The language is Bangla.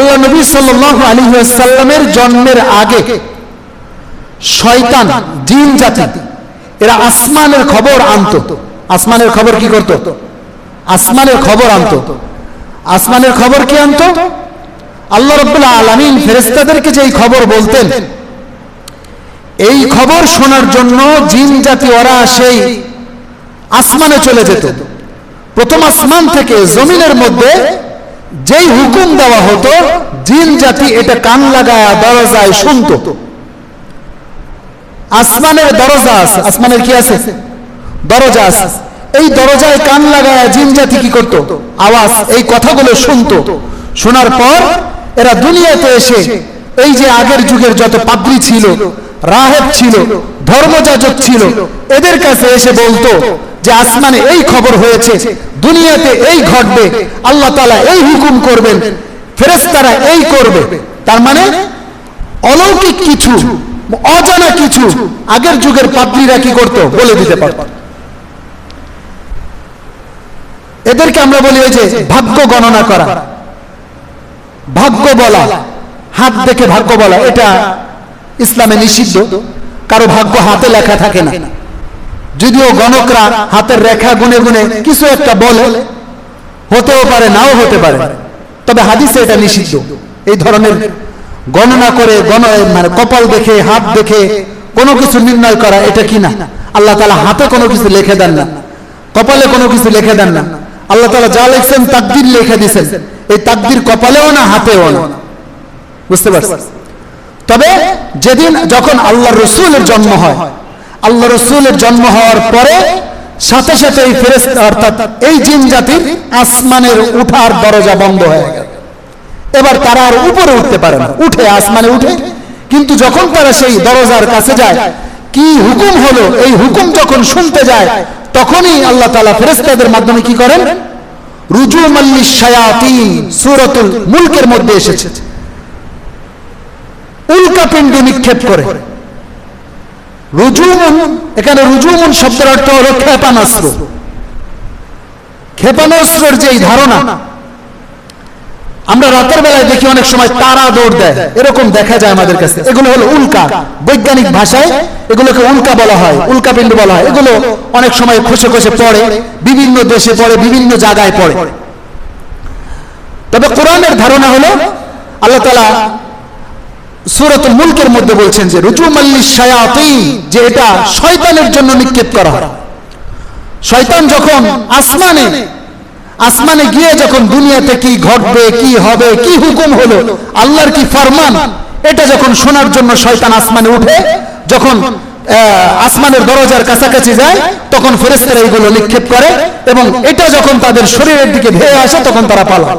আল্লাহ নবী সাল্লাহ সাল্লামের জন্মের আগে শয়তান, জিন জাতি, এরা আসমানের খবর আনত। আসমানের খবর কি করত? আসমানের খবর আনত। আসমানের খবর কি আনত? আল্লাহ রব্বুল্লাহ আলমিন ফেরেস্তাদেরকে যে এই খবর বলতেন, এই খবর শোনার জন্য জিন জাতি ওরা সেই আসমানে চলে যেত। প্রথম আসমান থেকে জমিনের মধ্যে যেই হুকুম দেওয়া হতো, জিন জাতি এটা কান লাগায় দরজায় শুনত। আসমানের দরজা আছে, আসমানের কি আছে? দরজা আছে। এই দরজায় কান লাগায় জিন জাতি কি করত? আওয়াজ, এই কথাগুলো শুনতো। শোনার পর এরা দুনিয়াতে এসে, এই যে আগের যুগের যত পাদ্রি ছিল, রাহেব ছিল, ধর্মযাজক ছিল, এদের কাছে এসে বলতো যে আসমানে এই খবর হয়েছে দুনিয়াতে এই ঘটবে আল্লাহ তালা এই হুকুম করবেন ফেরেস্তারা এই করবে। তার মানে অলৌকিক কিছু অজানা কিছু আগের যুগের পাদ্রীরা কি করত? বলে দিতে পারত। এদেরকে আমরা বলি ওই যে ভাগ্য গণনা করা। ভাগ্য বলা হাত দেখে ভাগ্য বলা এটা ইসলামে নিষিদ্ধ। কারও ভাগ্য হাতে লেখা থাকে না। যদিও গণকরা হাতের রেখা গুনে গুনে কিছু একটা বলে, হতেও পারে, নাও হতে পারে। তবে হাদিসে এটা নিষিদ্ধ। এই ধরনের গণনা করে, গণ মানে কপাল দেখে, হাত দেখে কোনো কিছু নির্ণয় করা এটা কি না? আল্লাহ তালা হাতে কোনো কিছু লিখে দেন না। কপালে কোনো কিছু লিখে দেন না। আল্লাহ তালা যা লিখছেন তাকদির লিখে দিছেন। এই তাকদির কপালেও না, হাতেও না। বুঝতে পারছি তবে যেদিন যখন আল্লাহ রসুলের জন্ম হয় আল্লাহ রসুলের জন্ম হওয়ার পরে সাথে সাথে এই ফেরেস্ত অর্থাৎ এই জিন জাতির আসমানের উঠার দরজা বন্ধ হয়ে গেল। এবার তারা আর উপরে উঠতে পারে না। উঠে, আসমানে উঠে। কিন্তু যখন তারা সেই দরজার কাছে যায়, কি হুকুম হলো? এই হুকুম যখন শুনতে যায়, তখনই আল্লাহ তালা ফেরেস্তাদের মাধ্যমে কি করেন? রুজু মাল্লি শায়াতিন, সুরতুল মুলকের মধ্যে এসেছে। উল্কাপিণ্ড নিক্ষেপ করে। রুজুমুন, এখানে রুজুমুন শব্দের অর্থ হলো ক্ষেপণাস্ত্র। ক্ষেপণাস্ত্রের যে ধারণা, আমরা রাতের বেলায় দেখি অনেক সময় তারা দৌড় দেয়, এরকম দেখা যায় আমাদের কাছে। এগুলো হলো উল্কা, বৈজ্ঞানিক ভাষায় এগুলোকে উল্কা বলা হয় উল্কা পিণ্ড বলা হয়। এগুলো অনেক সময় খসে খসে পড়ে, বিভিন্ন দেশে পড়ে, বিভিন্ন জায়গায় পড়ে। তবে কোরআনের ধারণা হলো, আল্লাহ তালা সুরত মুলকের মধ্যে বলছেন যে রুজুমাল্লি শায়াতি যে এটা শয়তানের জন্য নিক্ষেপ করা শয়তান যখন আসমানে আসমানে গিয়ে যখন দুনিয়াতে কি ঘটবে, কি হবে, কি হুকুম হলো, আল্লাহর কি ফরমান, এটা যখন শোনার জন্য শয়তান আসমানে উঠে, যখন আসমানের দরজার কাছাকাছি যায়, তখন ফেরেস্তারা এইগুলো নিক্ষেপ করে এবং এটা যখন তাদের শরীরের দিকে ধেয়ে আসে, তখন তারা পালায়।